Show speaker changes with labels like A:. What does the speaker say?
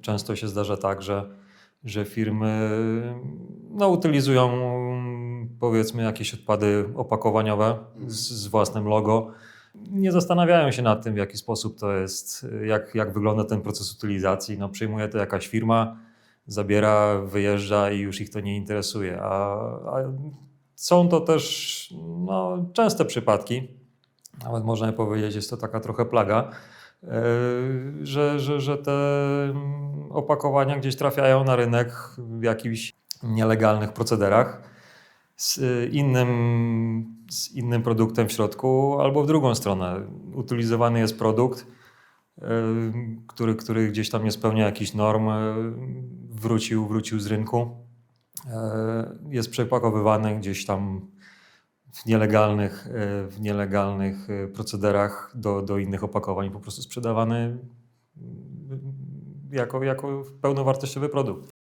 A: Często się zdarza tak, że, że firmy no, utylizują powiedzmy jakieś odpady opakowaniowe z, z własnym logo. Nie zastanawiają się nad tym, w jaki sposób to jest, jak, jak wygląda ten proces utylizacji. No, przyjmuje to jakaś firma, zabiera, wyjeżdża i już ich to nie interesuje. A, a są to też no, częste przypadki, nawet można powiedzieć, jest to taka trochę plaga, że, że, że te mm, opakowania gdzieś trafiają na rynek w jakichś nielegalnych procederach z y, innym, z innym produktem w środku, albo w drugą stronę. Utylizowany jest produkt, yy, który, który gdzieś tam nie spełnia jakichś norm, yy, wrócił, wrócił z rynku, yy, jest przepakowywany gdzieś tam w nielegalnych, yy, w nielegalnych yy, procederach do, do innych opakowań, po prostu sprzedawany yy, jako, jako pełnowartościowy produkt.